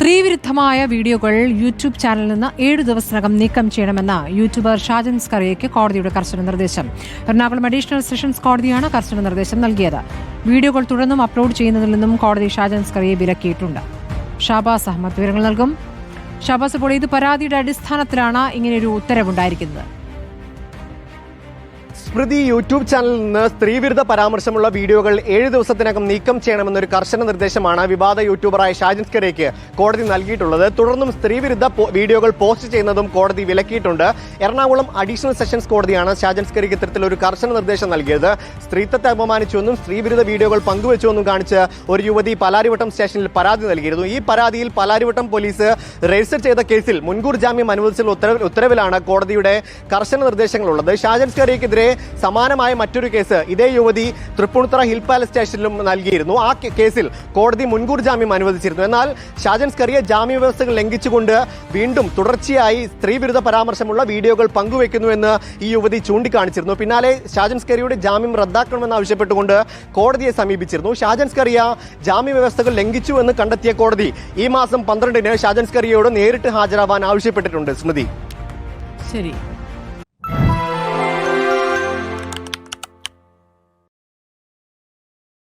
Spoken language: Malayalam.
സ്ത്രീവിരുദ്ധമായ വീഡിയോകൾ യൂട്യൂബ് ചാനലിൽ നിന്ന് ഏഴു ദിവസത്തിനകം നീക്കം ചെയ്യണമെന്ന യൂട്യൂബർ ഷാജൻ സ്കറിയയ്ക്ക് കോടതിയുടെ കർശന നിർദ്ദേശം. എറണാകുളം അഡീഷണൽ സെഷൻസ് കോടതിയാണ് കർശന നിർദ്ദേശം നൽകിയത്. വീഡിയോകൾ തുടർന്നും അപ്ലോഡ് ചെയ്യുന്നതിൽ നിന്നും കോടതി ഷാജൻ സ്കറിയെ വിലക്കിയിട്ടുണ്ട്. ഷാബാസ് അഹമ്മദ് വിവരങ്ങൾ നൽകും. ഷാബാസ് ഇപ്പോൾ ഇത് പരാതിയുടെ അടിസ്ഥാനത്തിലാണ് ഇങ്ങനെയൊരു ഉത്തരവുണ്ടായിരിക്കുന്നത്? സ്മൃതി യൂട്യൂബ് ചാനലിൽ നിന്ന് സ്ത്രീവിരുദ്ധ പരാമർശമുള്ള വീഡിയോകൾ ഏഴ് ദിവസത്തിനകം നീക്കം ചെയ്യണമെന്നൊരു കർശന നിർദ്ദേശമാണ് വിവാദ യൂട്യൂബറായ ഷാജിൻ സ്കരയ്ക്ക് കോടതി നൽകിയിട്ടുള്ളത്. തുടർന്നും സ്ത്രീവിരുദ്ധ വീഡിയോകൾ പോസ്റ്റ് ചെയ്യുന്നതും കോടതി വിലക്കിയിട്ടുണ്ട്. എറണാകുളം അഡീഷണൽ സെഷൻസ് കോടതിയാണ് ഷാജൻ ഇത്തരത്തിൽ ഒരു കർശന നിർദ്ദേശം നൽകിയത്. സ്ത്രീത്വത്തെ അപമാനിച്ചുവെന്നും സ്ത്രീവിരുദ്ധ വീഡിയോകൾ പങ്കുവച്ചുവെന്നും കാണിച്ച് ഒരു യുവതി പലാരിവട്ടം സ്റ്റേഷനിൽ പരാതി നൽകിയിരുന്നു. ഈ പരാതിയിൽ പലാരിവട്ടം പോലീസ് രജിസ്റ്റർ ചെയ്ത കേസിൽ മുൻകൂർ ജാമ്യം അനുവദിച്ചുള്ള ഉത്തരവ് ഉത്തരവിലാണ് കോടതിയുടെ കർശന നിർദ്ദേശങ്ങളുള്ളത്. ഷാജൻ സ്കറിയക്കെതിരെ സമാനമായ മറ്റൊരു കേസ് ഇതേ യുവതി തൃപ്പൂണിത്തറ ഹിൽ പാലസ് സ്റ്റേഷനിലും നൽകിയിരുന്നു. ആ കേസിൽ കോടതി മുൻകൂർ ജാമ്യം അനുവദിച്ചിരുന്നു. എന്നാൽ ഷാജൻ സ്കറിയ ജാമ്യ വ്യവസ്ഥകൾ ലംഘിച്ചുകൊണ്ട് വീണ്ടും തുടർച്ചയായി സ്ത്രീവിരുദ്ധ പരാമർശമുള്ള വീഡിയോകൾ പങ്കുവെക്കുന്നുവെന്ന് ഈ യുവതി ചൂണ്ടിക്കാണിച്ചിരുന്നു. പിന്നാലെ ഷാജൻ സ്കറിയുടെ ജാമ്യം റദ്ദാക്കണമെന്ന് ആവശ്യപ്പെട്ടുകൊണ്ട് കോടതിയെ സമീപിച്ചിരുന്നു. ഷാജൻ സ്കറിയ ജാമ്യ വ്യവസ്ഥകൾ ലംഘിച്ചു എന്ന് കണ്ടെത്തിയ കോടതി ഈ മാസം പന്ത്രണ്ടിന് ഷാജൻ സ്കറിയോട് നേരിട്ട് ഹാജരാവാൻ ആവശ്യപ്പെട്ടിട്ടുണ്ട്. സ്മൃതി. ശരി.